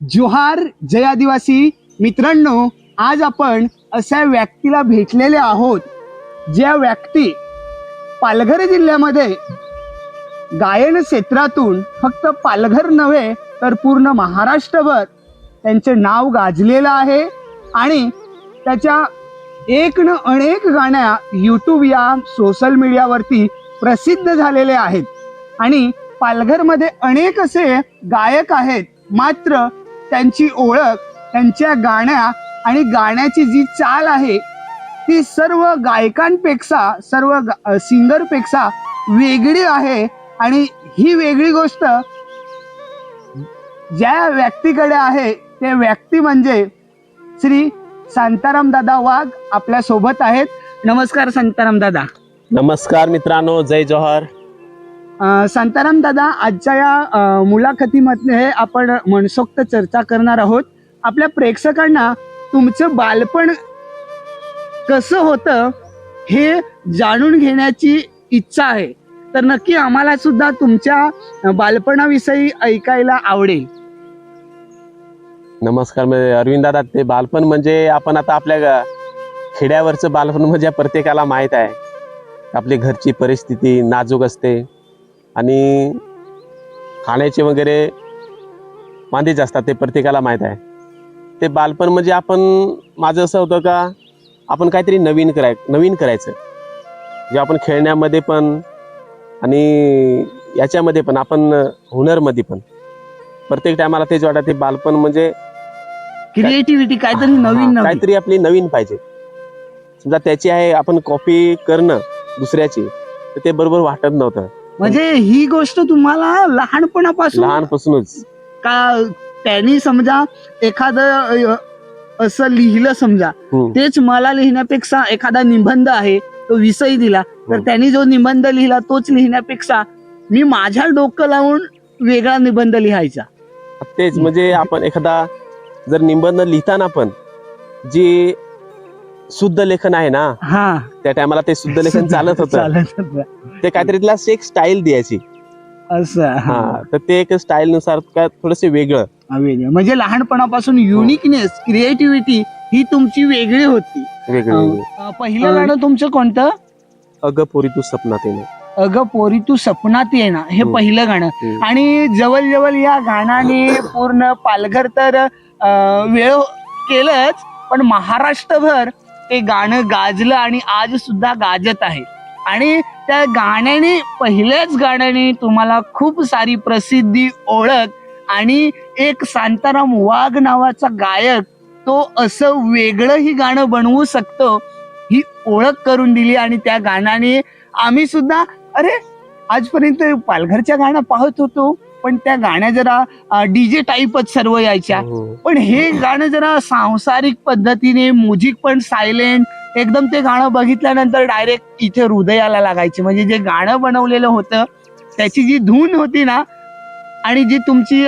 जोहार जय आदिवासी. मित्रांनो आज आपण अशा व्यक्तीला भेटलेले आहोत ज्या व्यक्ती पालघर जिल्ह्यामध्ये गायन क्षेत्रातून फक्त पालघर नव्हे तर पूर्ण महाराष्ट्रभर त्यांचे नाव गाजलेलं आहे आणि त्याच्या एक न अनेक गाण्या यूट्यूब या सोशल मीडियावरती प्रसिद्ध झालेले आहेत. आणि पालघरमध्ये अनेक असे गायक आहेत मात्र त्यांची ओळख त्यांच्या गाण्या आणि गाण्याची जी चाल आहे ती सर्व गायकांपेक्षा सर्व गा- सिंगरपेक्षा वेगळी आहे. आणि ही वेगळी गोष्ट ज्या व्यक्तीकडे आहे ते व्यक्ती म्हणजे श्री शांताराम दादा वाघ आपल्यासोबत आहेत. नमस्कार शांताराम दादा. नमस्कार मित्रांनो जय जोहर. संताराम दादा आजच्या या मुलाखतीमध्ये आपण मनसोक्त चर्चा करणार आहोत. आपल्या प्रेक्षकांना तुमचं बालपण कसं होतं हे जाणून घेण्याची इच्छा आहे. तर नक्की आम्हाला सुद्धा तुमच्या बालपणाविषयी ऐकायला आवडेल. नमस्कार म्हणजे अरविंद दादा. ते बालपण म्हणजे आपण आता आपल्या खेड्यावरचं बालपण म्हणजे प्रत्येकाला माहीत आहे. आपली घरची परिस्थिती नाजूक असते. आणि खाण्याचे वगैरे वांदेच असतात ते प्रत्येकाला माहीत आहे. ते बालपण म्हणजे आपण माझं असं होतं का आपण काहीतरी नवीन कराय नवीन करायचं. जे आपण खेळण्यामध्ये पण आणि याच्यामध्ये पण आपण हुनरमध्ये पण. प्रत्येक टायमाला तेच वाटत ते बालपण म्हणजे क्रिएटिव्हिटी काहीतरी नवीन काहीतरी आपली नवीन पाहिजे. समजा त्याची आहे आपण कॉपी करणं दुसऱ्याची तर ते बरोबर वाटत नव्हतं. म्हणजे ही गोष्ट तुम्हाला लहानपणापासून लहानपासूनच का त्यांनी समजा एखादं असं लिहिलं समजा. तेच मला लिहिण्यापेक्षा एखादा निबंध आहे तो विषय दिला तर. त्यांनी जो निबंध लिहिला तोच लिहिण्यापेक्षा मी माझ्या डोकं लावून वेगळा निबंध लिहायचा तेच म्हणजे आपण एखादा जर निबंध लिहिताना पण जी शुद्ध लेखन आहे ना हा त्या टायमाला ते शुद्ध लेखन चालत होतं चालत होतं. ते काहीतरी तिला एक स्टाईल द्यायची असं हा हा. तर ते एक स्टाईल नुसार काय थोडस वेगळं वेगळं. म्हणजे लहानपणापासून युनिकनेस क्रिएटिव्हिटी ही तुमची वेगळी होती वेगळं वेगळं. अ, पहिलं गाणं तुमचं कोणतं अगं पोरी तू सपनात येणे अग पोरी तू सपनात येणं हे. पहिलं गाणं हम्म. आणि जवळ जवळ या गाण्याने पूर्ण पालघर तर अं, वेळ केलंच पण महाराष्ट्रभर ते गाणं गाजलं आणि आज सुद्धा गाजत आहे. आणि त्या गाण्याने पहिल्याच गाण्याने तुम्हाला खूप सारी प्रसिद्धी ओळख आणि एक शांताराम वाघ नावाचा गायक तो असं वेगळं ही गाणं बनवू शकतो ही ओळख करून दिली आणि त्या गाण्याने आम्ही सुद्धा अरे आजपर्यंत पालघरच्या गाणं पाहत होतो. पण त्या गाण्या जरा डीजे टाईपच सर्व यायच्या. हम्म. पण हे गाणं जरा सांसारिक पद्धतीने म्युझिक पण सायलेंट एकदम ते गाणं बघितल्यानंतर डायरेक्ट इथे हृदयाला लागायचे. म्हणजे जे गाणं बनवलेलं होतं त्याची जी धून होती ना आणि जी तुमची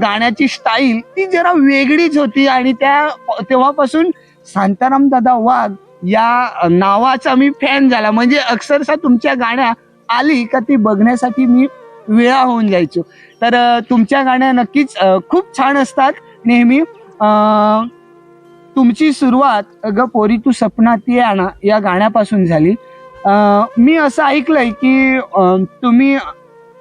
गाण्याची स्टाईल ती जरा वेगळीच होती. आणि त्या तेव्हापासून शांताराम दादा वाघ या नावाचा मी फॅन झाला. म्हणजे अक्षरशः तुमच्या गाण्या आली का ती बघण्यासाठी मी विळा होऊन जायचो. तर तुमच्या गाण्या नक्कीच खूप छान असतात. नेहमी तुमची सुरुवात ग पोरी तू सपनात ये आणा या गाण्यापासून झाली. मी असं ऐकलंय की तुम्ही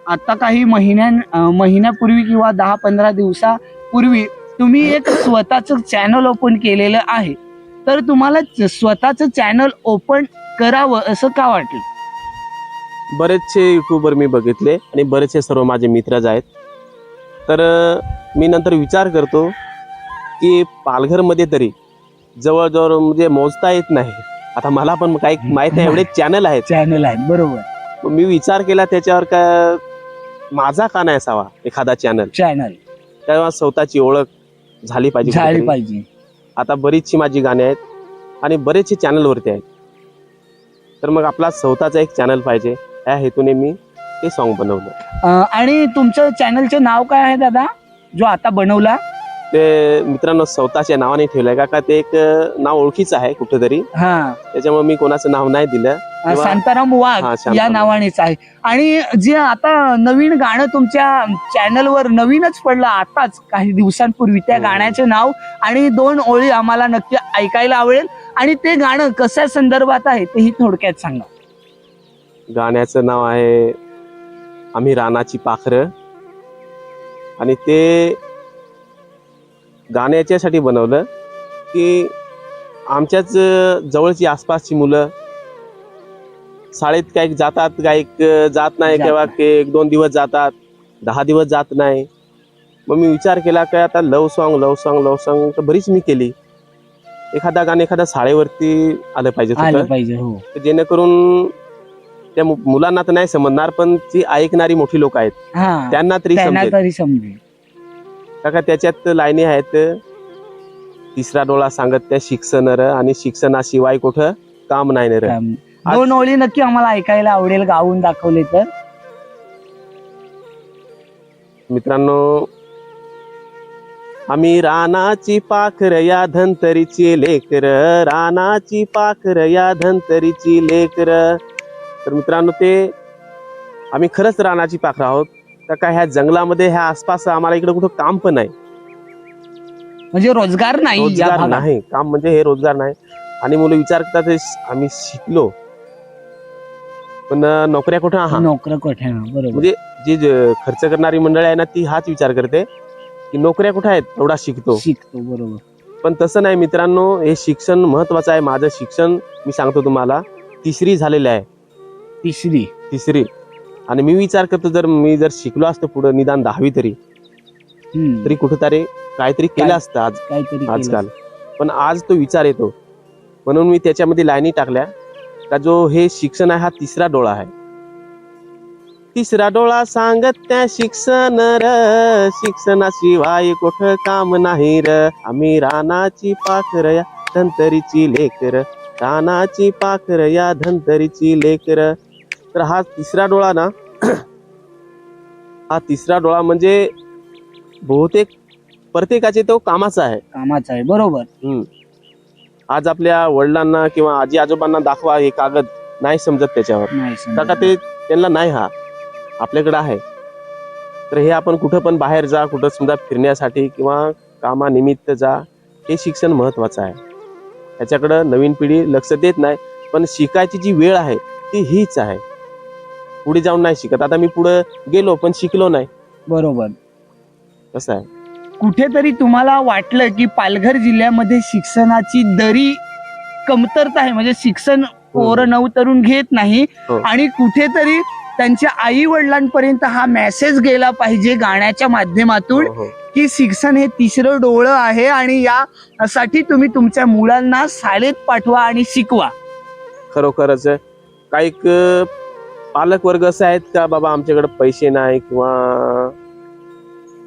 आता काही महिन्यां महिन्यापूर्वी किंवा दहा पंधरा दिवसापूर्वी तुम्ही एक स्वतःच चॅनल ओपन केलेलं आहे. तर तुम्हाला स्वतःचं चॅनल ओपन करावं असं का वाटलं? बरेचसे युट्यूबर मी बघितले आणि बरेचसे सर्व माझे मित्रच आहेत. तर मी नंतर विचार करतो की पालघरमध्ये तरी जवळजवळ म्हणजे मोजता येत नाही. आता मला पण काही माहीत नाही एवढे चॅनल आहेत. चॅनल आहे बरोबर. मी विचार केला त्याच्यावर का माझा का नाही असावा एखादा चॅनल चॅनल तेव्हा स्वतःची ओळख झाली पाहिजे झाली. पाहिजे. आता बरीचशी माझी गाणी आहेत आणि बरेचसे चॅनलवरती आहेत. तर मग आपला स्वतःचा एक चॅनल पाहिजे. या हेतूने मी ते सॉन्ग बनवलं. अं, आणि तुमचं चॅनलचं नाव काय आहे दादा? जो आता बनवला? ते मित्रांनो स्वतःच्या नावाने ठेवलंय. का का ते एक अं, नाव ओळखीचं आहे कुठेतरी. हा. त्याच्यामुळे मी कोणाचं नाव नाही दिलं. किंवा- शांताराम वाघ हा, शांताराम या. नावानेच आहे. आणि जे आता नवीन गाणं तुमच्या चॅनलवर नवीनच पडलं आताच काही दिवसांपूर्वी त्या हो. गाण्याचे नाव आणि दोन ओळी आम्हाला नक्की ऐकायला आवडेल. आणि ते गाणं कशा संदर्भात आहे तेही थोडक्यात सांगा. गाण्याचं नाव आहे आम्ही रानाची पाखरं. आणि ते गाणं याच्यासाठी बनवलं की आमच्याच जवळची आसपासची मुलं शाळेत काही जातात काही जात नाही किंवा एक दोन दिवस जातात दहा दिवस जात नाही. मग मी विचार केला काय आता love song love song love song तर बरीच मी केली. एखादा गाणं एखाद्या शाळेवरती आलं पाहिजे पाहिजे हो. जेणेकरून त्या मु- मुलांना तर नाही समजणार पण ती ऐकणारी मोठी लोक आहेत. हा त्यांना तरी त्यांना समजेल. तरी समजेल. का त्याच्यात लाईनी आहेत तिसरा डोळा सांगत त्या शिक्षण आणि शिक्षणाशिवाय कुठं काम नाही नर काम. दोन ओळी नक्की आम्हाला ऐकायला आवडेल गाऊन दाखवले तर. मित्रांनो आम्ही रानाची पाखर या धंतरीची लेकर रानाची पाखर या धंतरीची लेकर. तर मित्रांनो ते आम्ही खरंच रानाची पाखरं आहोत. तर काय ह्या जंगलामध्ये ह्या आसपास आम्हाला इकडे कुठं काम पण नाही. म्हणजे रोजगार नाही या रोजगार भागात? नाही. काम म्हणजे हे रोजगार नाही. आणि मुलं विचार करतात हे श- आम्ही शिकलो. पण अं, नोकऱ्या कुठं? आहात नोकर कोठे? हा, बरोबर. म्हणजे जी ज- खर्च करणारी मंडळी आहे ना ती हाच विचार करते की नोकऱ्या कुठे आहेत? एवढा शिकतो. शिकतो बरोबर. पण तसं नाही मित्रांनो हे शिक्षण महत्वाचं आहे. माझं शिक्षण मी सांगतो तुम्हाला तिसरी झालेलं आहे. तिसरी. तिसरी. आणि मी विचार करतो जर मी जर शिकलो असतो पुढे निदान दहावी तरी हम्म. तरी कुठेतरी काहीतरी केलं असतं आज काहीतरी केलं. आजकाल. पण आज तो विचार येतो. म्हणून मी त्याच्यामध्ये लाईनी टाकल्या का जो हे शिक्षण आहे हा तिसरा डोळा आहे. तिसरा डोळा सांगत त्या शिक्षण र शिक्षणाशिवाय कुठ काम नाही र. आम्ही रानाची पाखर या धंतरीची लेकर रानाची पाखर या धंतरीची लेकर. तर हा तिसरा डोळा ना हा तिसरा डोळा म्हणजे बहुतेक प्रत्येकाचे तो कामाचा आहे. कामाचं आहे बरोबर. हम्म. आज आपल्या वडिलांना किंवा आजी आजोबांना दाखवा हे कागद नाही समजत त्याच्यावर. नाही समजत. ते त्यांना नाही हा आपल्याकडे आहे. तर हे आपण कुठं पण बाहेर जा कुठं समजा फिरण्यासाठी किंवा कामानिमित्त जा हे शिक्षण महत्वाचं आहे. त्याच्याकडं नवीन पिढी लक्ष देत नाही पण शिकायची जी वेळ आहे ती हीच आहे. पुढे जाऊन नाही शिकत. आता मी पुढे गेलो पण शिकलो नाही. बरोबर. कसं आहे? कुठेतरी तुम्हाला वाटलं की पालघर जिल्ह्यामध्ये शिक्षणाची दरी कमतरता आहे. म्हणजे शिक्षण पोरं नऊ तरुण घेत नाही. हो. आणि कुठेतरी त्यांच्या आई वडिलांपर्यंत हा मेसेज गेला पाहिजे गाण्याच्या माध्यमातून हो, हो. की शिक्षण हे तिसरं डोळं आहे आणि यासाठी तुम्ही तुमच्या मुलांना शाळेत पाठवा आणि शिकवा. खरोखरच. काही क- पालक वर्ग असे आहेत का बाबा आमच्याकडे पैसे नाही किंवा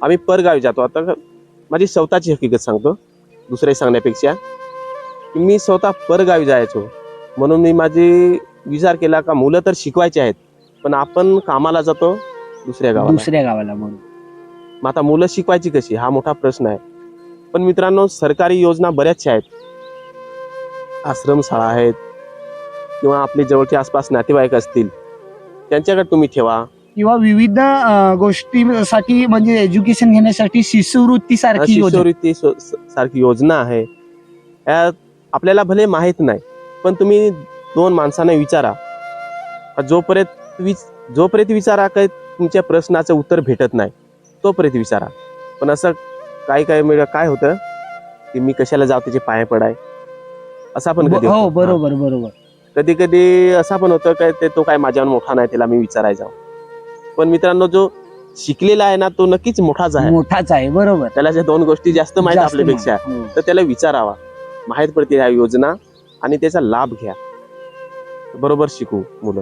आम्ही परगावी जातो? आता माझी स्वतःची हकीकत सांगतो दुसरे सांगण्यापेक्षा. की मी स्वतः परगावी जायचो. म्हणून मी माझी विचार केला का मुलं तर शिकवायची आहेत पण आपण कामाला जातो दुसऱ्या गावाला. दुसऱ्या गावाला बरोबर. मग आता मुलं शिकवायची कशी? हा मोठा प्रश्न आहे. पण मित्रांनो सरकारी योजना बऱ्याचशा आहेत. आश्रमशाळा आहेत किंवा आपले जवळचे आसपास नातेवाईक असतील. त्यांच्याकडे तुम्ही ठेवा. किंवा विविध गोष्टीसाठी म्हणजे एज्युकेशन घेण्यासाठी शिष्यवृत्ती सारखी शिष्यवृत्ती सारखी योजना आहे. यात आपल्याला भले माहीत नाही पण तुम्ही दोन माणसांना विचारा. जोपर्यंत विच जोपर्यंत विचारा काय तुमच्या प्रश्नाचं उत्तर भेटत नाही तोपर्यंत विचारा. पण असं काही काही वेळा काय होतं की मी कशाला जाऊ त्याचे पाय पडाय? असं पण कधी ब- हो. बरोबर बरोबर. कधी कधी असा पण होतं काय ते तो काय माझ्यावर मोठा नाही त्याला मी विचारायचा पण मित्रांनो जो शिकलेला आहे ना तो नक्कीच मोठाच आहे. मोठाच आहे बरोबर. त्याला ज्या दोन गोष्टी जास्त माहीत जास्त आपल्यापेक्षा माहीत. हो. तर त्याला विचारावा. माहीत पडते ह्या योजना आणि त्याचा लाभ घ्या. बरोबर शिकू मुलं.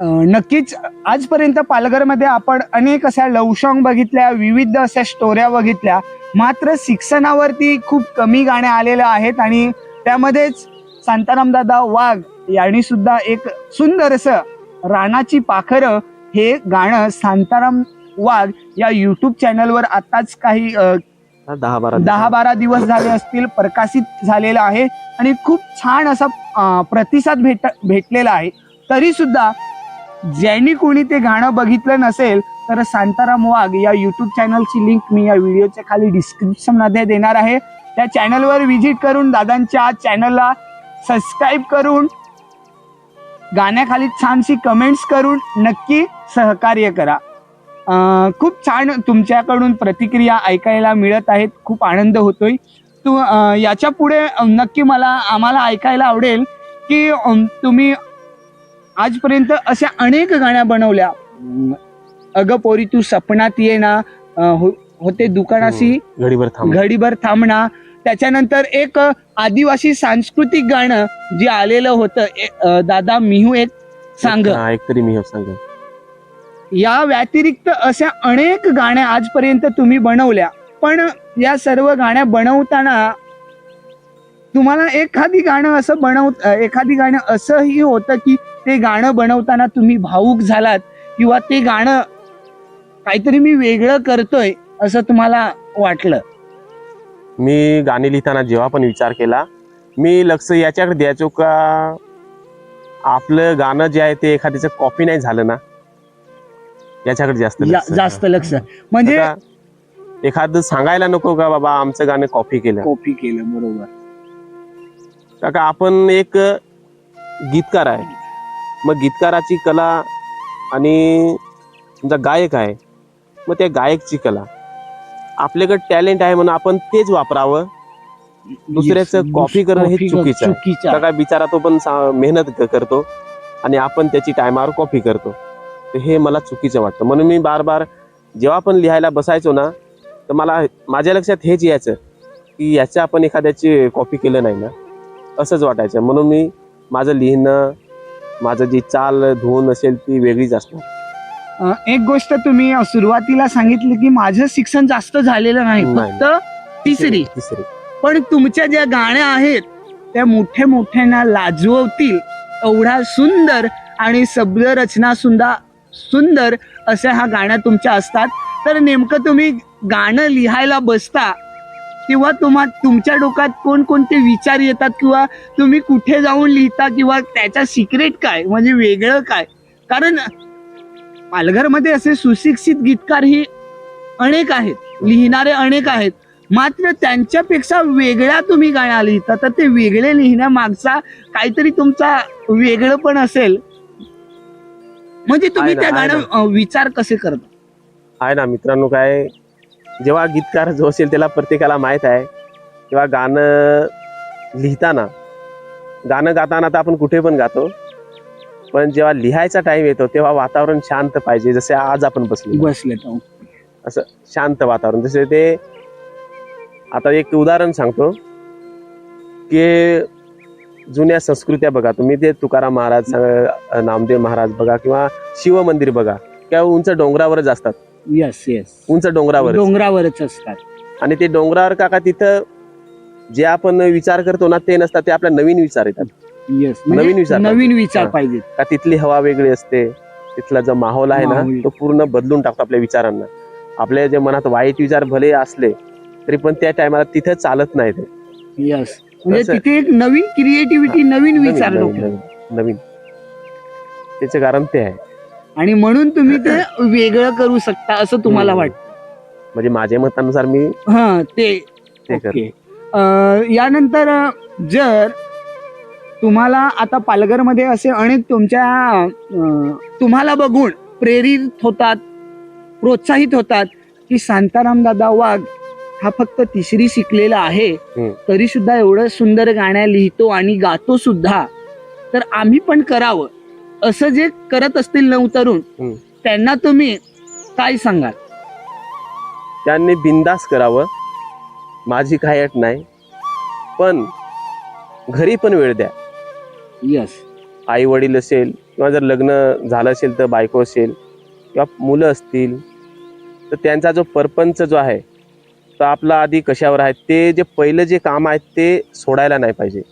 अं, नक्कीच आजपर्यंत पालघरमध्ये आपण अनेक अशा लव सॉंग बघितल्या विविध अशा स्टोऱ्या बघितल्या. मात्र शिक्षणावरती खूप कमी गाण्या आलेल्या आहेत आणि त्यामध्येच शांताराम दादा वाघ यांनी सुद्धा एक सुंदर असं रानाची पाखरं हे गाणं शांताराम वाघ या युट्यूब चॅनलवर आताच काही दहा बारा दहा बारा दिवस झाले असतील प्रकाशित झालेला आहे आणि खूप छान असा प्रतिसाद भेट भेटलेला आहे. तरी सुद्धा ज्यांनी कोणी ते गाणं बघितलं नसेल तर शांताराम वाघ या युट्यूब चॅनलची लिंक मी या व्हिडिओच्या खाली डिस्क्रिप्शनमध्ये देणार आहे. त्या चॅनलवर व्हिजिट करून दादांच्या चॅनलला सबस्क्राईब करून गाण्याखाली छानशी कमेंट्स करून नक्की सहकार्य करा. खूप छान तुमच्याकडून प्रतिक्रिया ऐकायला मिळत आहेत. खूप आनंद होतोय. तू याच्यापुढे नक्की मला आम्हाला ऐकायला आवडेल की तुम्ही आजपर्यंत अशा अनेक गाण्या बनवल्या. अगं पोरी तू सपनात ये ना. हो- होते दुकानाशी घडीभर थांब. घडीभर थांबणा त्याच्यानंतर एक आदिवासी सांस्कृतिक गाणं जे आलेलं होतं दादा मिहू एक सांग. तरी मी हे सांग. या व्यतिरिक्त अशा अनेक गाण्या आजपर्यंत तुम्ही बनवल्या पण या सर्व गाण्या बनवताना तुम्हाला एखादी गाणं असं बनव एखादी गाणं असंही होतं की ते गाणं बनवताना तुम्ही भाऊक झालात किंवा ते गाणं काहीतरी मी वेगळं करतोय असं तुम्हाला वाटलं. मी गाणी लिहिताना जेव्हा पण विचार केला मी लक्ष याच्याकडे द्यायचो का आपलं गाणं जे आहे ते एखाद्याचं कॉपी नाही झालं ना? याच्याकडे जास्त लक्ष. जास्त लक्ष. म्हणजे आता एखादं सांगायला नको का बाबा आमचं गाणं कॉपी केलं? कॉपी केलं बरोबर. का का आपण एक गीतकार आहे. मग गीतकाराची कला आणि समजा गायक आहे मग त्या गायकची कला आपल्याकडे टॅलेंट आहे म्हणून आपण तेच वापरावं. दुसऱ्याचं. कॉपी करणं हे चुकीचं आहे. काय बिचारा तो पण मेहनत करतो आणि आपण त्याची टायमावर कॉपी करतो. तर हे मला चुकीचं वाटतं. म्हणून मी बार बार जेव्हा पण लिहायला बसायचो ना तर मला माझ्या लक्षात हेच यायचं की याच्या आपण एखाद्याची कॉपी केलं नाही ना असंच वाटायचं. म्हणून मी माझं लिहिणं माझं जी चाल धुवून असेल ती वेगळीच असणार. एक गोष्ट तुम्ही सुरुवातीला सांगितली की माझं शिक्षण जास्त झालेलं नाही. फक्त तिसरी. तिसरी पण तुमच्या ज्या गाण्या आहेत त्या मोठ्या मोठ्यांना लाजवतील. एवढा सुंदर आणि शब्द रचना सुद्धा सुंदर अशा ह्या गाण्या तुमच्या असतात. तर नेमकं तुम्ही गाणं लिहायला बसता किंवा तुम्हा तुमच्या डोक्यात कोणकोणते विचार येतात किंवा तुम्ही कुठे जाऊन लिहिता किंवा त्याचा सिक्रेट काय? म्हणजे वेगळं काय? कारण पालघरमध्ये असे सुशिक्षित गीतकार ही अनेक आहेत. लिहिणारे अनेक आहेत. मात्र त्यांच्यापेक्षा वेगळ्या तुम्ही गाण्या लिहिता तर ते वेगळे लिहिण्यामागचा काहीतरी तुमचा वेगळं पण असेल. म्हणजे तुम्ही त्या आहे गाणं अं, विचार कसे करता? आहे ना मित्रांनो काय जेव्हा गीतकार जो असेल त्याला प्रत्येकाला माहीत आहे किंवा गाणं लिहिताना गाणं गाताना तर आपण कुठे पण गातो पण जेव्हा लिहायचा टाइम येतो तेव्हा वातावरण शांत पाहिजे जसे आज आपण बसले बसले तो असं शांत वातावरण जसे ते आता एक उदाहरण सांगतो की जुन्या संस्कृत्या बघा तुम्ही ते तुकाराम महाराज नामदेव महाराज बघा किंवा शिव मंदिर बघा किंवा उंच डोंगरावरच असतात. येस येस उंच डोंगरावर डोंगरावरच असतात. आणि ते डोंगरावर काका तिथं जे आपण विचार करतो ना ते नसतात ते आपल्या नवीन विचार येतात. येस नवीन विचार नवीन विचार हा. पाहिजेत. का तिथली हवा वेगळी असते तिथला जो माहोल आहे ना माहोल. तो पूर्ण बदलून टाकतो आपल्या विचारांना. आपल्या जे मनात वाईट विचार भले असले तरी पण त्या टायमाला तिथं चालत नाही ते. येस म्हणजे तिथे एक नवीन क्रिएटिव्हिटी नवीन नवीन विचार नवीन डोक्यात. नवीन नवीन. त्याचं कारण ते आहे. आणि म्हणून तुम्ही ते वेगळं करू शकता असं तुम्हाला हम्म. वाटतं. म्हणजे माझ्या मतानुसार मी हा ते. ते करतो. ओके. अं, यानंतर अं, जर तुम्हाला आता पालघरमध्ये असे अनेक तुमच्या तुम्हाला बघून प्रेरित होतात प्रोत्साहित होतात की शांताराम दादा वाघ हा फक्त तिसरी शिकलेला आहे. तरी सुद्धा एवढं सुंदर गाण्या लिहितो आणि गातो सुद्धा तर आम्ही पण करावं. असं जे करत असतील नऊ तरुण हम्म. त्यांना तुम्ही काय सांगाल? त्यांनी बिंदास करावं. माझी काही अट नाही. पण घरी पण वेळ द्या. यस आई वडील असेल किंवा जर लग्न झालं असेल तर बायको असेल किंवा मुलं असतील तर त्यांचा जो परपंच जो आहे तो आपला आधी कशावर आहे? ते जे पहिलं जे काम आहे ते सोडायला नाही पाहिजे.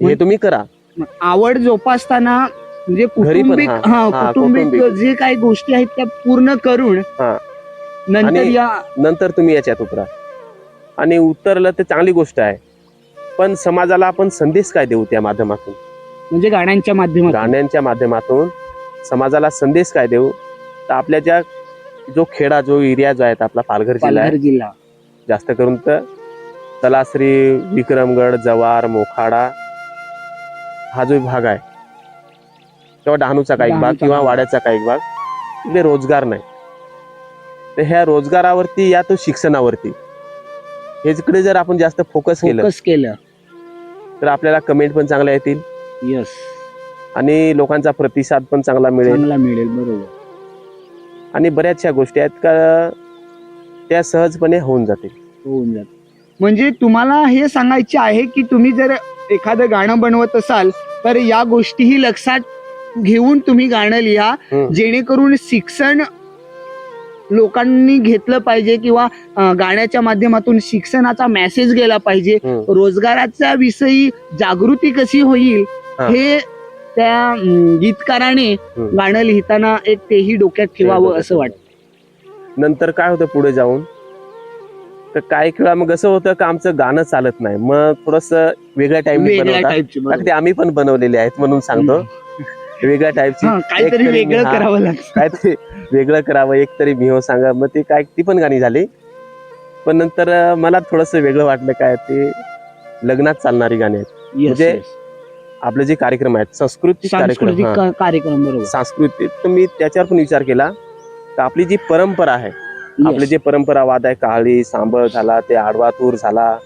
हे तुम्ही करा. आवड जोपासताना म्हणजे घरी पण, कुटुंबिक हा, हा हा, कुटुंबिक कौटुंबिक. जे काही गोष्टी आहेत त्या पूर्ण करून हा. नंतर आणि- या नंतर तुम्ही याच्यात उतरा. आणि उतरलं तर चांगली गोष्ट आहे. पण समाजाला आपण संदेश काय देऊ त्या माध्यमातून? म्हणजे गाण्यांच्या माध्यमातून. गाण्यांच्या माध्यमातून समाजाला संदेश काय देऊ? तर आपल्या ज्या जो खेडा जो एरिया जो आहे आपला पालघर जिल्हा आहे. जिल्हा. जास्त करून तर तलाश्री विक्रमगड जवार मोखाडा हा जो भाग आहे किंवा डहाणूचा काही भाग डहाणूचा किंवा भाग. वाड्याचा काही भाग तिथे रोजगार नाही. तर ह्या रोजगारावरती या तो शिक्षणावरती ह्याच्याकडे जर आपण जास्त फोकस केलं फोकस केलं. तर आपल्याला कमेंट पण चांगल्या येतील. यस आणि लोकांचा प्रतिसाद पण चांगला मिळेल. चांगला मिळेल बरोबर. आणि बऱ्याचशा गोष्टी आहेत का त्या सहजपणे होऊन जातील. होऊन जात म्हणजे तुम्हाला हे सांगायचे आहे की तुम्ही जर एखादं गाणं बनवत असाल तर या गोष्टीही लक्षात घेऊन तुम्ही गाणं लिहा हम्म. जेणेकरून शिक्षण लोकांनी घेतलं पाहिजे किंवा गाण्याच्या माध्यमातून शिक्षणाचा मेसेज गेला पाहिजे. रोजगाराच्या विषयी जागृती कशी होईल हा. त्या गीतकाराने. गाणं लिहिताना एक तेही डोक्यात ठेवावं असं वाटतं. नंतर काय होतं पुढे जाऊन? तर काही वेळा मग असं होतं का आमचं गाणं चालत नाही? मग थोडस वेगळ्या टाइम आम्ही पण बनवलेले आहेत म्हणून सांगतो. वेगळ्या टाईपची हा, काहीतरी वेगळं हा. करावं लागतं. काहीतरी वेगळं करावं एक तरी मिहो सांगा. मग ते काय ती पण गाणी झाली. पण नंतर मला थोडस वेगळं वाटलं काय ते लग्नात चालणारी गाणी आहेत. Yes, म्हणजे yes. आपले जे कार्यक्रम आहेत सांस्कृतिक कार्यक्रम सांस्कृतिक हा. का- कार्यक्रम बरोबर. सांस्कृतिक तर मी त्याच्यावर पण विचार केला. तर आपली जी परंपरा आहे आपले Yes. जे परंपरावाद आहे काळी सांबळ झाला ते आडवा तूर झाला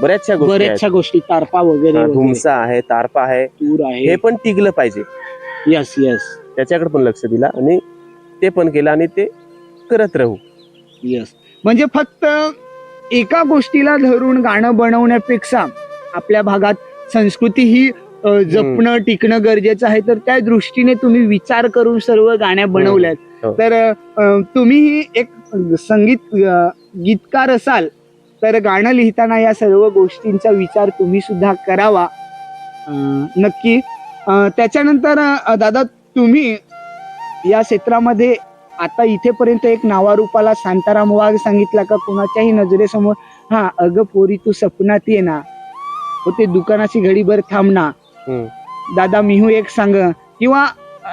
बऱ्याचशा गोष्टी आहेत. बऱ्याचशा गोष्टी तारपा वगैरे हा, वगैरे, धुमसा आहे तारपा आहे. तूर हे आहे पण टिकलं पाहिजे. यस यस त्याच्याकडे पण लक्ष दिला आणि ते पण केलं आणि ते करत राहू. यस म्हणजे फक्त एका गोष्टीला धरून गाणं बनवण्यापेक्षा आपल्या भागात संस्कृती ही अ, जपणं टिकणं गरजेचं आहे. तर त्या दृष्टीने तुम्ही विचार करून सर्व गाण्या बनवल्यात. हो. तर अ, तुम्हीही एक संगीत अ, गीतकार असाल तर गाणं लिहिताना या सर्व गोष्टींचा विचार तुम्ही सुद्धा करावा. अ, नक्की त्याच्यानंतर दादा तुम्ही या क्षेत्रामध्ये आता इथेपर्यंत एक नावारूपाला शांताराम वाघ सांगितला का कोणाच्याही नजरेसमोर हा अग पोरी तू सपनात ये ना ते दुकानाची घडीभर थांब ना हम्म. दादा मिहू एक सांग किंवा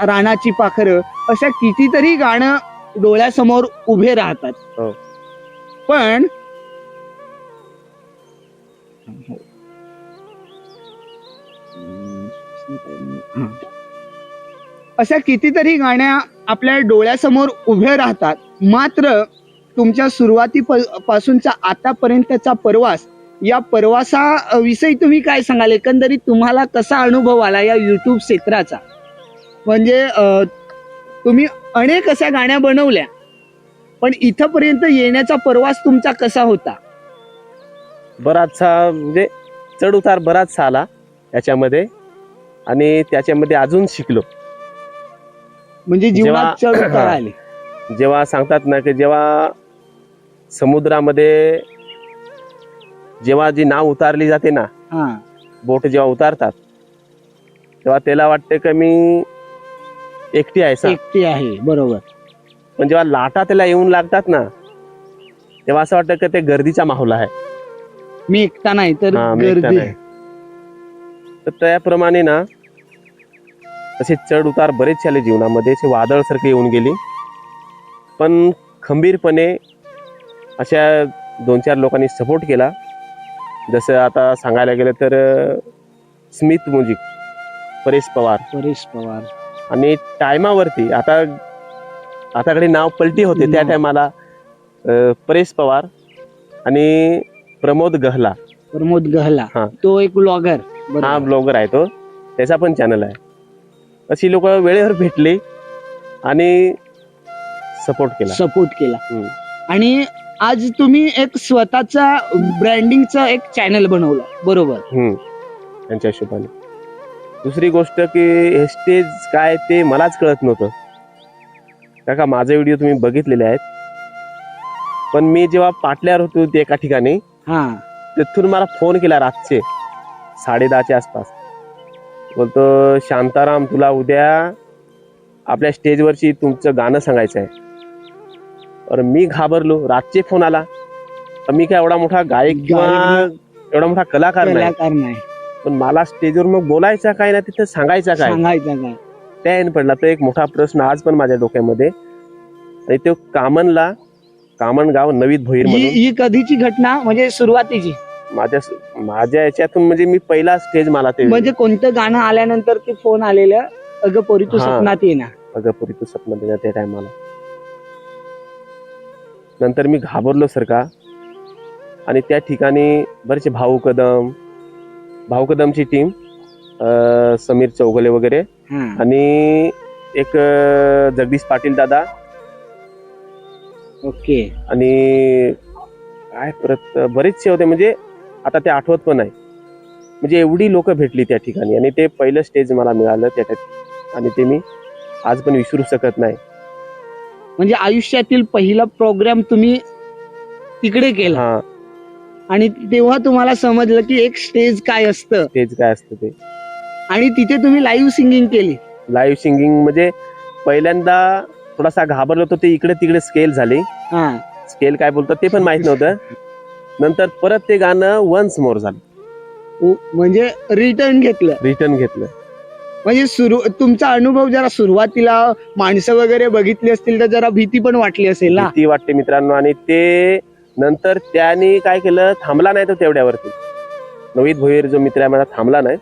रानाची पाखर अशा कितीतरी गाणं डोळ्यासमोर उभे राहतात हो. पण अशा कितीतरी गाण्या आपल्या डोळ्यासमोर उभे राहतात. मात्र तुमच्या सुरुवाती पासूनचा आतापर्यंतचा प्रवास या प्रवासाविषयी तुम्ही काय सांगाल? एकंदरीत तुम्हाला कसा अनुभव आला या युट्यूब क्षेत्राचा? म्हणजे तुम्ही अनेक अशा गाण्या बनवल्या पण इथंपर्यंत येण्याचा प्रवास तुमचा कसा होता? बराचसा म्हणजे चढ उतार बराचसा आला याच्यामध्ये. आणि त्याच्यामध्ये अजून शिकलो. म्हणजे जेव्हा- आले? जेव्हा सांगतात ना की जेव्हा समुद्रामध्ये जेव्हा जी नाव उतारली जाते ना हा. बोट जेव्हा उतारतात तेव्हा त्याला वाटते का मी एकटी आहे सा. एकटी आहे बरोबर. पण जेव्हा लाटा त्याला येऊन लागतात ना तेव्हा असं वाटतं की ते गर्दीचा माहोल आहे. मी एकटा नाही तर हा, मी एकटा गर्दी. नाही. तर त्याप्रमाणे ना असे चढ उतार बरेच झाले जीवनामध्ये. असे वादळसारखे येऊन गेली. पण खंबीरपणे अशा दोन चार लोकांनी सपोर्ट केला. जसं आता सांगायला गेलं तर स्मित मुजिक परेश पवार. परेश पवार. आणि टायमावरती आता आताकडे नाव पलटी होते त्या. टायमाला परेश पवार आणि प्रमोद गहला. प्रमोद गहला. हा. तो एक ब्लॉगर हा ब्लॉगर आहे तो. त्याचा पण चॅनल आहे. अशी लोक वेळेवर भेटली आणि सपोर्ट केला. सपोर्ट केला. हम्म. आणि आज तुम्ही एक स्वतःचा ब्रँडिंगचा एक चॅनल बनवलं. बरोबर. हम्म. त्यांच्या हिशोबाने. दुसरी गोष्ट की हे स्टेज काय ते मलाच कळत नव्हतं. काका माझे व्हिडिओ तुम्ही बघितलेले आहेत. पण मी जेव्हा पाटल्यावर होतो ते एका ठिकाणी हा. तिथून मला फोन केला रातचे. साडे दहाच्या आसपास. बोलतो शांताराम तुला उद्या आपल्या स्टेजवरची तुमचं गाणं सांगायचं आहे. और मी घाबरलो. रातचे फोन आला. तर मी काय एवढा मोठा गायक किंवा एवढा मोठा कलाकार नाही. पण मला स्टेजवर मग बोलायचा काय ना तिथं सांगायचा काय? सांगायचं काय? त्या येईन पडला. तो एक मोठा प्रश्न आज पण माझ्या डोक्यामध्ये. आणि तो कामनला कामन गाव नवीत भोईर ही कधीची घटना? म्हणजे सुरुवातीची. माझ्या माझ्या याच्यातून म्हणजे मी पहिला स्टेज मला ते म्हणजे कोणतं गाणं आल्यानंतर ते फोन आलेलं? अगं पोरी तू हा. स्वप्नात येणार अगपुरी तू स्वप्न देणार त्या टायमाला नंतर मी घाबरलो सर का? आणि त्या ठिकाणी बरेचसे भाऊ कदम भाऊ कदमची टीम समीर चौगले वगैरे हा. आणि एक अं, जगदीश पाटील दादा. ओके. आणि काय परत बरेचसे होते. म्हणजे आता ते आठवत पण नाही. म्हणजे एवढी लोक भेटली त्या ठिकाणी आणि ते पहिलं स्टेज मला मिळालं त्याच्यात आणि ते मी आज पण विसरू शकत नाही. म्हणजे आयुष्यातील पहिला प्रोग्राम तुम्ही तिकडे केला. हा. आणि तेव्हा तुम्हाला समजलं की एक स्टेज काय असतं. स्टेज काय असतं ते. आणि तिथे तुम्ही लाईव्ह सिंगिंग केली. लाईव्ह सिंगिंग म्हणजे पहिल्यांदा थोडासा घाबरलो होतो ते इकडे तिकडे स्केल झाली. हा. स्केल काय बोलतात ते पण माहीत नव्हतं. नंतर परत ते गाणं वन्स मोर झालं. म्हणजे रिटर्न घेतलं. रिटर्न घेतलं. म्हणजे सुरू तुमचा अनुभव जरा सुरुवातीला माणसं वगैरे बघितली असतील तर जरा भीती पण वाटली असेल ना? भीती वाटते मित्रांनो. आणि ते नंतर त्याने काय केलं? थांबला नाही तो तेवढ्यावरती. नवीद भोईर जो मित्र आहे माझा थांबला नाही.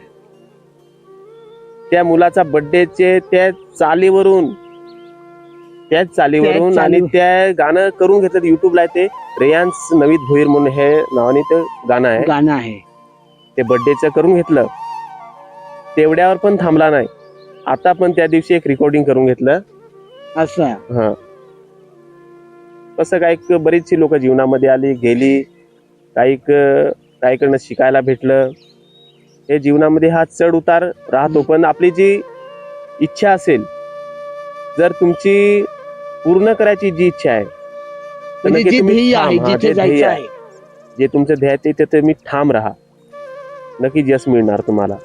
त्या मुलाचा बर्थडेचे त्या चालीवरून त्याच चालीवरून आणि. त्या गाणं करून घेतलं युट्यूबला ते. रेयांस नवीद भोईर म्हणून हे नावाने ते गाणं आहे. गाणं आहे. ते बर्थडेचं करून घेतलं. तेवढ्यावर पण थांबला नाही. आता पण त्या दिवशी एक रेकॉर्डिंग करून घेतलं. असं हा. कसं काही बरीचशी लोक जीवनामध्ये आली गेली. काही काहीकडनं शिकायला भेटलं. हे जीवनामध्ये हा चढ उतार राहतो. पण आपली जी इच्छा असेल जर तुमची पूर्ण करायची जी इच्छा आहे म्हणजे जे ध्येय आहे जे ध्येय जायचं आहे, आहे. जे तुमचं ध्येय आहे ते तुम्ही ठाम राहा. नक्की यश मिळणार तुम्हाला.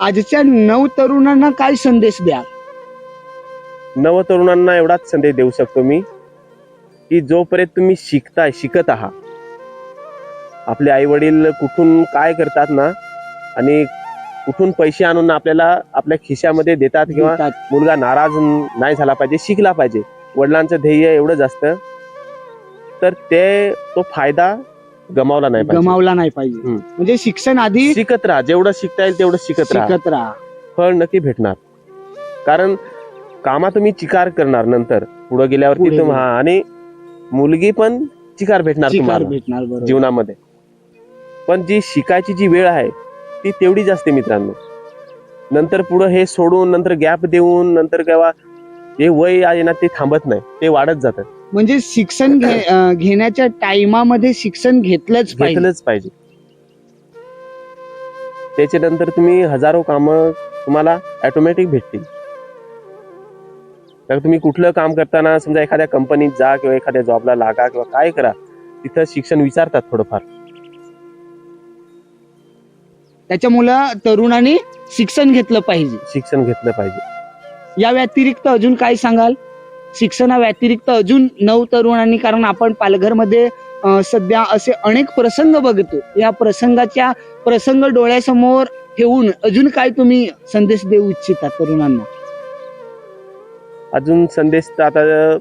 आजच्या नऊ तरुणांना काय संदेश द्या नव तरुणांना एवढाच संदेश देऊ शकतो मी की जोपर्यंत तुम्ही शिकताय शिकत आहात आपले आई वडील कुठून काय करतात ना आणि कुठून पैसे आणून आपल्याला आपल्या खिशामध्ये देतात किंवा. मुलगा नाराज नाही झाला पाहिजे शिकला पाहिजे. वडिलांचं ध्येय एवढंच असतं. तर ते तो फायदा गमावला नाही गमावला नाही पाहिजे. म्हणजे शिक्षण आधी शिकत राहा. जेवढं शिकता येईल तेवढं शिकत राहा. शिकत राहा. फळ नक्की भेटणार. कारण कामा तुम्ही चिकार करणार नंतर. पुढे गेल्यावरती पुढे तुम हा आणि मुलगी पण चिकार भेटणार तुम्हाला. भेटणार जीवनामध्ये. पण जी शिकायची जी वेळ आहे ती तेवढीच असते मित्रांनो. नंतर पुढे हे सोडून नंतर गॅप देऊन नंतर केव्हा हे वय आहे ना ते थांबत नाही ते वाढत जातं म्हणजे शिक्षण घे- घेण्याच्या टाइमामध्ये शिक्षण घेतलंच पाहिजे. घेतलंच पाहिजे. त्याच्यानंतर तुम्ही हजारो कामं तुम्हाला ऑटोमॅटिक भेटतील. तर तुम्ही कुठलं काम करताना समजा एखाद्या कंपनीत जा किंवा एखाद्या जॉबला लागा किंवा काय करा तिथं शिक्षण विचारतात थोडंफार. त्याच्यामुळं तरुणांनी शिक्षण घेतलं पाहिजे. शिक्षण घेतलं पाहिजे. या व्यतिरिक्त अजून काय सांगाल? शिक्षणा व्यतिरिक्त अजून नऊ तरुणांनी कारण आपण पालघरमध्ये अं, सध्या असे अनेक प्रसंग बघतो. या प्रसंगाच्या प्रसंग डोळ्यासमोर ठेवून अजून काय तुम्ही संदेश देऊ इच्छिता तरुणांना? अजून संदेश तर आता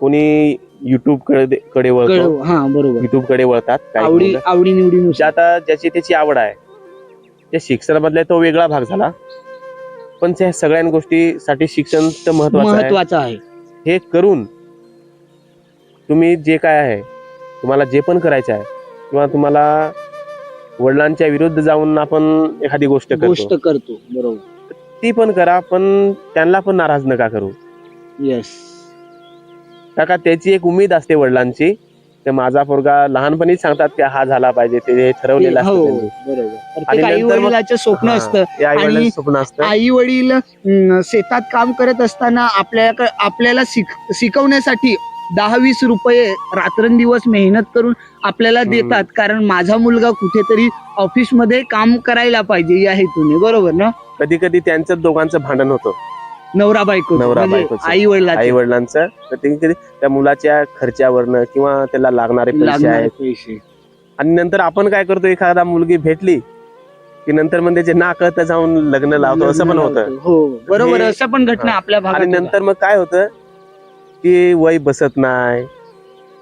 कोणी युट्यूबकडे कडे वळतो. कळव हा बरोबर. युट्यूबकडे वळतात काही आवडी मुलं. आवडी जे निवडीनुसार आता ज्याची त्याची आवड आहे. त्या शिक्षणामधला तो वेगळा भाग झाला. पण त्या सगळ्या गोष्टीसाठी शिक्षण तर महत्वाचं आहे. महत्वाचं आहे. हे करून तुम्ही जे काय आहे तुम्हाला जे पण करायचं आहे किंवा तुम्हाला वडिलांच्या विरुद्ध जाऊन आपण एखादी गोष्ट गोष्ट करतो करतो बरोबर. ती पण करा पण त्यांना पण नाराज नका करू. येस का त्याची एक उमेद असते वडिलांची ते माझा पोरगा लहानपणीच सांगतात की हा झाला पाहिजे ते ठरवलेलं असतं हो त्यांनी. बरोबर. आणि प्रत्येक आई नंतर मग- वडिलाचं स्वप्न हा, असतं. ते आणि स्वप्न असतं. आई वडील शेतात काम करत असताना आपल्या आपल्याला शिक- शिकवण्यासाठी दहा वीस रुपये रात्रंदिवस मेहनत करून आपल्याला हम्म. देतात. कारण माझा मुलगा कुठेतरी ऑफिसमध्ये काम करायला पाहिजे या हेतूने. बरोबर ना? कधी कधी त्यांचं दोघांचं भांडण होतं. नवरा बायको नवरा बायकोचं. आई वडिलांचे आई वडिलांचं तर ते त्या मुलाच्या खर्चावरनं किंवा त्याला लागणारे पैसे लागणारे आहेत. पैसे. आणि नंतर आपण काय करतो एखादा मुलगी भेटली की नंतर मग त्याचे ना कळता जाऊन लग्न लावतो असं पण होतं. हो बरोबर हे- असं पण घटना हा. आपल्या भागात आणि नंतर मग काय होतं की वय बसत नाही.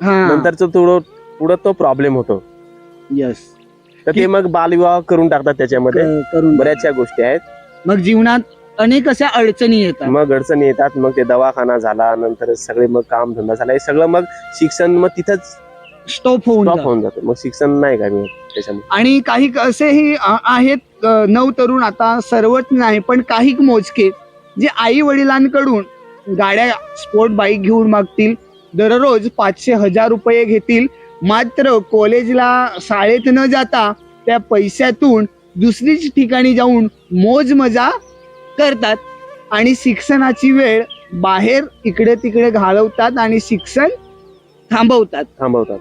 नंतरच थोडं पुढं तो प्रॉब्लेम होतो. यस तर ते मग बालविवाह करून टाकतात त्याच्यामध्ये. करून बऱ्याचशा गोष्टी आहेत. मग जीवनात अनेक अशा अडचणी येतात. मग अडचणी येतात मग ते दवाखाना झाला नंतर सगळे मग काम धंदा झाला हे सगळं मग शिक्षण मग तिथंच स्टॉप होऊन जातं. होऊन जातं. मग शिक्षण नाही मिळत त्याच्यामुळे? आणि काही असेही अ, आहेत अ, नऊ तरुण आता सर्वच नाही पण काही मोजके जे आई वडिलांकडून गाड्या स्पोर्ट बाईक घेऊन मागतील दररोज पाचशे हजार रुपये घेतील. मात्र कॉलेजला शाळेत न जाता त्या पैशातून दुसरीच ठिकाणी जाऊन मोज मजा करतात आणि शिक्षणाची वेळ बाहेर इकडे तिकडे घालवतात आणि शिक्षण थांबवतात. थांबवतात.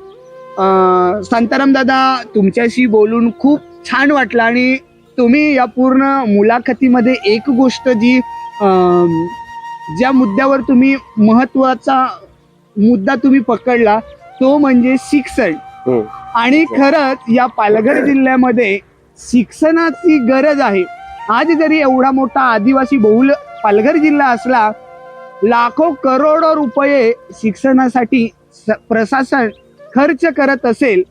अं, शांताराम दादा तुमच्याशी बोलून खूप छान वाटलं आणि तुम्ही या पूर्ण मुलाखतीमध्ये एक गोष्ट जी ज्या मुद्द्यावर तुम्ही महत्त्वाचा मुद्दा तुम्ही पकडला तो म्हणजे शिक्षण. हम्म. आणि खरंच या पालघर जिल्ह्यामध्ये शिक्षणाची गरज आहे. आज जरी एवढा मोठा आदिवासी बहुल पालघर जिल्हा असला लाखो करोडो रुपये शिक्षणासाठी स- प्रशासन खर्च करत असेल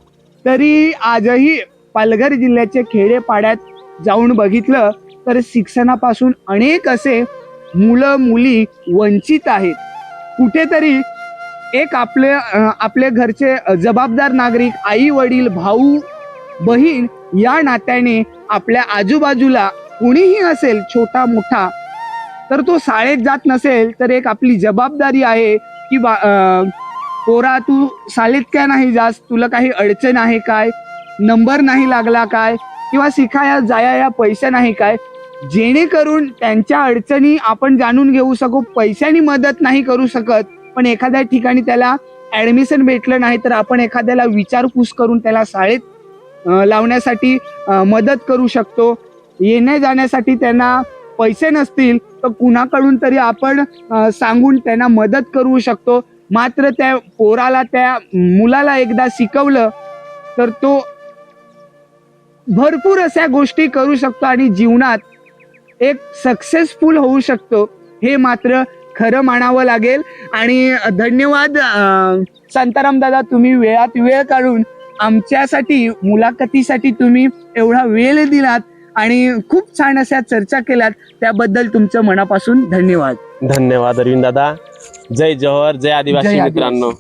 तरी आजही पालघर जिल्ह्याचे खेडेपाड्यात जाऊन बघितलं तर शिक्षणापासून अनेक असे मुलं मुली वंचित आहेत. कुठेतरी एक आपले आपले घरचे जबाबदार नागरिक आई वडील भाऊ बहीण या नात्याने आपल्या आजूबाजूला कुणीही असेल छोटा मोठा तर तो शाळेत जात नसेल तर एक आपली जबाबदारी आहे की बा पोरा तू शाळेत काय नाही जास? तुला काही अडचण आहे काय? नंबर नाही लागला काय? किंवा शिकाया जाया या पैसा नाही काय? जेणेकरून त्यांच्या अडचणी आपण जाणून घेऊ शकू. पैशानी मदत नाही करू शकत पण एखाद्या ठिकाणी त्याला ऍडमिशन भेटलं नाही तर आपण एखाद्याला विचारपूस करून त्याला शाळेत लावण्यासाठी मदत करू शकतो. येण्या जाण्यासाठी त्यांना पैसे नसतील तर कुणाकडून तरी आपण सांगून त्यांना मदत करू शकतो. मात्र त्या पोराला त्या मुलाला एकदा शिकवलं तर तो भरपूर अशा गोष्टी करू शकतो आणि जीवनात एक सक्सेसफुल होऊ शकतो. हे मात्र खरं मानावं लागेल. आणि धन्यवाद संताराम दादा तुम्ही वेळात वेळ काढून आमच्यासाठी मुलाखतीसाठी तुम्ही एवढा वेळ दिलात. आणि खूप छान अशा चर्चा केल्यात. त्याबद्दल तुमचं मनापासून धन्यवाद. धन्यवाद अरविंद दादा. जय जवाहर जय आदिवासी. मित्रांनो.